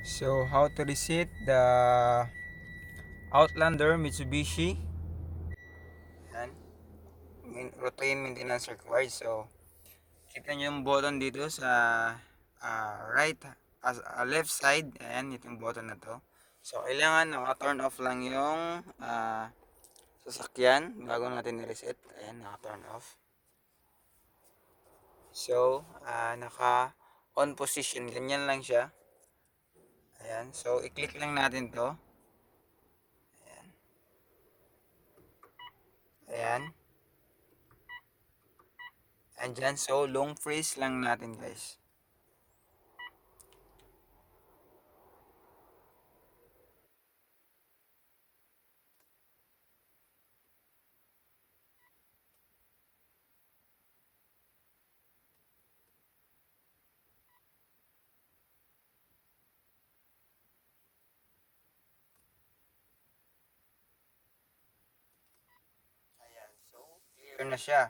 So, how to reset the Outlander Mitsubishi. Min- routine maintenance required. So, kita nyo yung button dito sa ah, right, as, ah, left side. Ayan, itong button na to. So, kailangan naka-turn off lang yung ah, sasakyan bago natin i-reset. Ayan, naka-turn off. So, ah, naka on position. Ganyan lang siya. Ayan. So, i-click lang natin to. Ayan. Ayan. Andyan. So, long freeze lang natin guys. Clear na siya.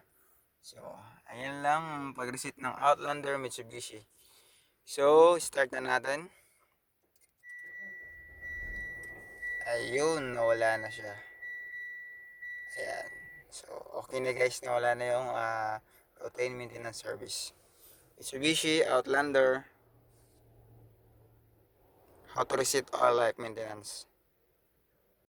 So, ayan lang ang pag-reset ng Outlander Mitsubishi. So, start na natin. Ayun, nawala na siya. Ayan. So, okay na guys, nawala na yung ah, routine maintenance service. Mitsubishi Outlander. How to reset all life maintenance.